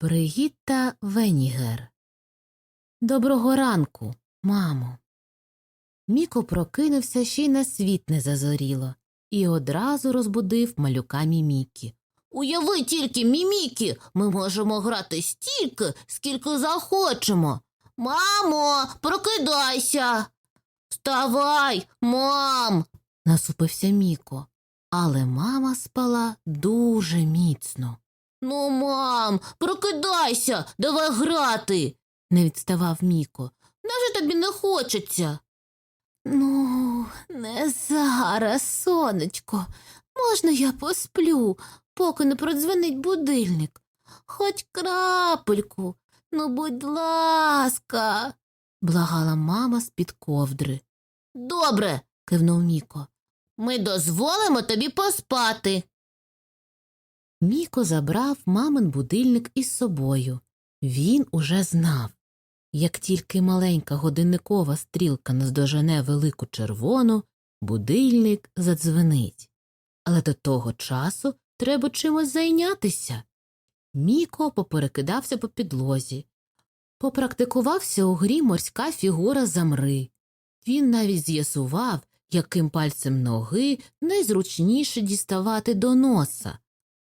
Бригітта Венігер. Доброго ранку, мамо. Міко прокинувся ще й на світ не зазоріло і одразу розбудив малюка Мімікі. Уяви тільки, Мімікі, ми можемо грати стільки, скільки захочемо. Мамо, прокидайся. Вставай, мам. насупився Міко, але мама спала дуже міцно. Ну, мам, прокидайся, давай грати, не відставав Міко. Невже тобі не хочеться? Ну, не зараз, сонечко. Можна я посплю, поки не продзвонить будильник. Хоч крапельку, ну, будь ласка, благала мама з-під ковдри. Добре, кивнув Міко. Ми дозволимо тобі поспати. Міко забрав мамин будильник із собою. Він уже знав. Як тільки маленька годинникова стрілка наздожене велику червону, будильник задзвенить. Але до того часу треба чимось зайнятися. Міко поперекидався по підлозі, попрактикувався у грі морська фігура замри. Він навіть з'ясував, яким пальцем ноги найзручніше діставати до носа.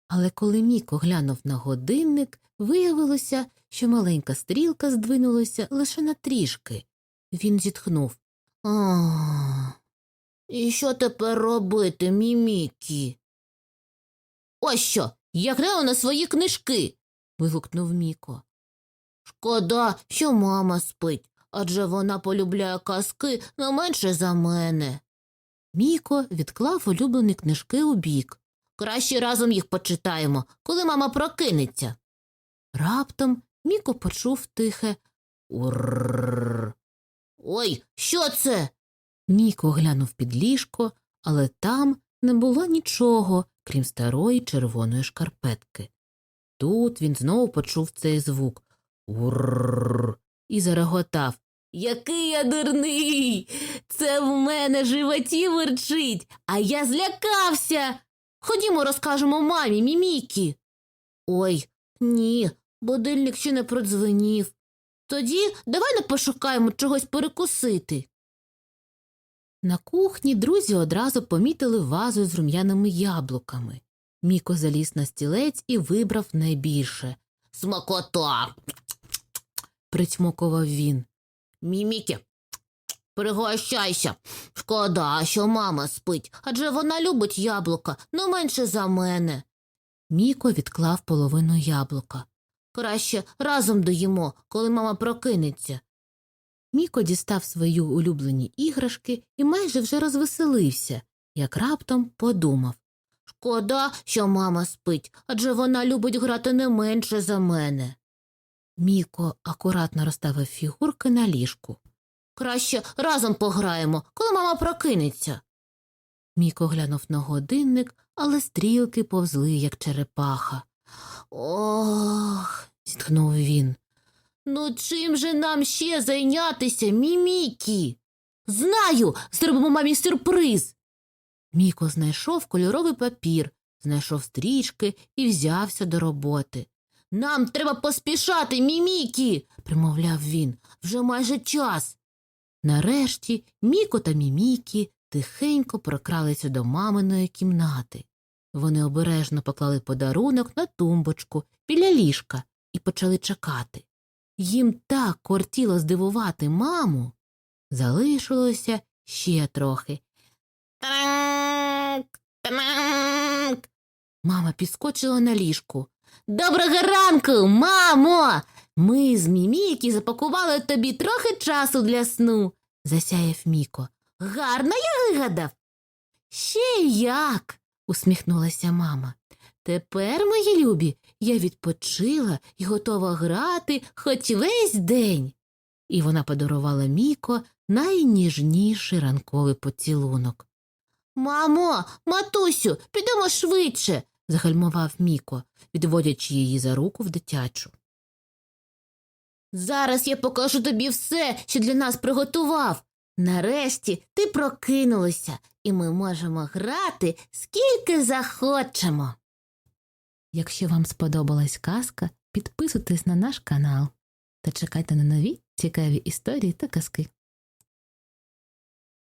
Але коли Міко глянув на годинник, виявилося, що маленька стрілка здвинулася лише на трішки. Він зітхнув. А. І що тепер робити, мімікі? Ось що, я гляну на свої книжки. вигукнув Міко. Шкода, що мама спить, адже вона полюбляє казки не менше за мене. Міко відклав улюблені книжки у бік. Краще разом їх почитаємо, коли мама прокинеться. Раптом Міко почув тихе урррр. Ой, що це? Міко глянув під ліжко, але там не було нічого, крім старої червоної шкарпетки. Тут він знову почув цей звук урррр і зареготав. Який я дурний. Це в мене животі верчить, а я злякався. Ходімо, розкажемо мамі, мімікі. Ой, ні, будильник ще не продзвенів. Тоді давай не пошукаємо чогось перекусити. На кухні друзі одразу помітили вазу з рум'яними яблуками. Міко заліз на стілець і вибрав найбільше. Смакота. притьмокував він. Мімікі, пригощайся. Шкода, що мама спить, адже вона любить яблука не менше за мене. Міко відклав половину яблука. Краще разом доїмо, коли мама прокинеться. Міко дістав свої улюблені іграшки і майже вже розвеселився, як раптом подумав Шкода, що мама спить, адже вона любить грати не менше за мене. Міко акуратно розставив фігурки на ліжку. Краще разом пограємо, коли мама прокинеться. Міко глянув на годинник, але стрілки повзли, як черепаха. Ох, зітхнув він. Ну чим же нам ще зайнятися, мімікі? Знаю, зробимо мамі сюрприз. Міко знайшов кольоровий папір, знайшов стрічки і взявся до роботи. Нам треба поспішати, мімікі, примовляв він. Вже майже час. Нарешті Міко та Мімікі тихенько прокралися до маминої кімнати. Вони обережно поклали подарунок на тумбочку біля ліжка і почали чекати. Їм так кортіло здивувати маму. Залишилося ще трохи. Так, так. Мама підскочила на ліжку. Доброго ранку, мамо. Ми з Мімікі запакували тобі трохи часу для сну, засяяв Міко. Гарно я вигадав. Ще як, усміхнулася мама. Тепер, мої любі, я відпочила і готова грати хоч весь день. І вона подарувала Міко найніжніший ранковий поцілунок. Мамо, матусю, підемо швидше, загальмував Міко, відводячи її за руку в дитячу. Зараз я покажу тобі все, що для нас приготував. Нарешті ти прокинулася, і ми можемо грати скільки захочемо. Якщо вам сподобалась казка, підписуйтесь на наш канал та чекайте на нові цікаві історії та казки.